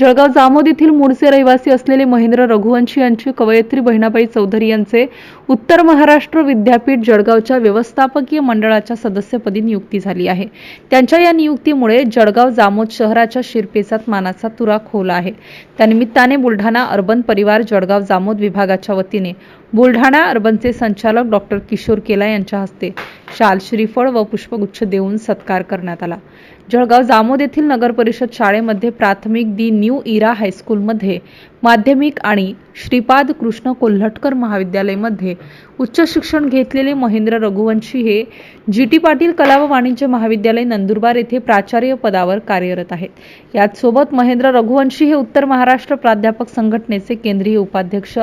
जळगाव जामोद येथील मूळचे रहिवासी असलेले महेंद्र रघुवंशी यांची कवयित्री बहिणाबाई चौधरी यांचे उत्तर महाराष्ट्र विद्यापीठ जळगावच्या व्यवस्थापकीय मंडळाच्या सदस्यपदी नियुक्ती झाली आहे. त्यांच्या या नियुक्तीमुळे जळगाव जामोद शहराच्या शिरपेचात मानाचा तुरा खोला आहे. त्यानिमित्ताने बुलढाणा अर्बन परिवार जळगाव जामोद विभागाच्या वतीने बुलढाणा अर्बनचे संचालक डॉक्टर किशोर केला यांच्या हस्ते शाल श्रीफळ व पुष्पगुच्छ देऊन सत्कार करण्यात आला. जळगाव जामोद येथील नगर परिषद शाळेमध्ये प्राथमिक दी न्यू इरा हायस्कूलमध्ये माध्यमिक आणि श्रीपाद कृष्ण कोल्हटकर महाविद्यालयमध्ये उच्च शिक्षण घेतलेले महेंद्र रघुवंशी हे जी टी पाटील कला व वाणिज्य महाविद्यालय नंदुरबार येथे प्राचार्य पदावर कार्यरत आहेत. याच सोबत महेंद्र रघुवंशी हे उत्तर महाराष्ट्र प्राध्यापक संघटनेचे केंद्रीय उपाध्यक्ष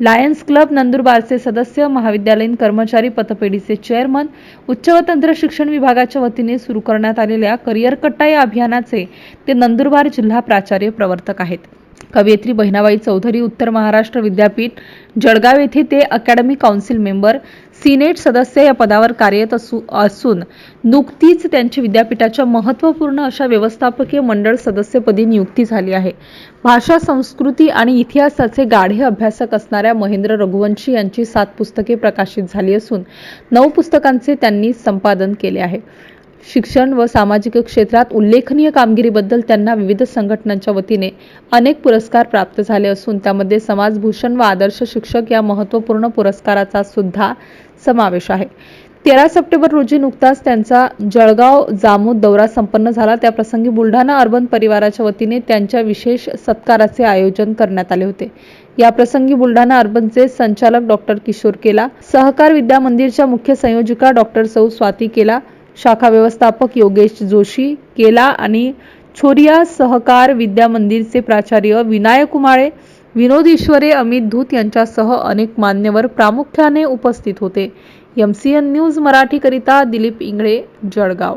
लायन्स क्लब नंदुरबारचे सदस्य महाविद्यालयीन कर्मचारी पतपेढीचे चेअरमन उच्च व तंत्र शिक्षण विभागाच्या वतीने सुरू करण्यात आलेल्या करिअर कट्टा या अभियानाचे ते नंदुरबार जिल्हा प्राचार्य प्रवर्तक आहेत. कवयित्री बहिणाबाई चौधरी उत्तर महाराष्ट्र विद्यापीठ जळगाव येथे ते अकॅडमी काउन्सिल मेंबर सिनेट सदस्य या पदावर कार्यरत असू असून नुकतीच त्यांची विद्यापीठाच्या महत्त्वपूर्ण अशा व्यवस्थापकीय मंडळ सदस्यपदी नियुक्ती झाली आहे. भाषा संस्कृती आणि इतिहासाचे गाढे अभ्यासक असणाऱ्या महेंद्र रघुवंशी यांची सात पुस्तके प्रकाशित झाली असून नऊ पुस्तकांचे त्यांनी संपादन केले आहे. शिक्षण व सामाजिक क्षेत्रात उल्लेखनीय कामगिरीबद्दल त्यांना विविध संघटनांच्या वतीने अनेक पुरस्कार प्राप्त झाले असून त्यामध्ये समाजभूषण व आदर्श शिक्षक या महत्त्वपूर्ण पुरस्काराचा सुद्धा समावेश आहे. तेरा सप्टेंबर रोजी नुकताच त्यांचा जळगाव जामोद दौरा संपन्न झाला. त्याप्रसंगी बुलढाणा अर्बन परिवाराच्या वतीने त्यांच्या विशेष सत्काराचे आयोजन करण्यात आले होते. या प्रसंगी बुलढाणा अर्बनचे संचालक डॉक्टर किशोर केला. सहकार विद्या मंदिरच्या मुख्य संयोजिका डॉक्टर सौ स्वाती केला. शाखा व्यवस्थापक योगेश जोशी केला आणि छोरिया सहकार विद्या मंदिरचे प्राचार्य विनायक कुमाळे विनोद ईश्वरे अमित धूत यांच्यासह अनेक मान्यवर प्रामुख्याने उपस्थित होते. एम सी एन न्यूज मराठीकरिता दिलीप इंगळे जळगाव.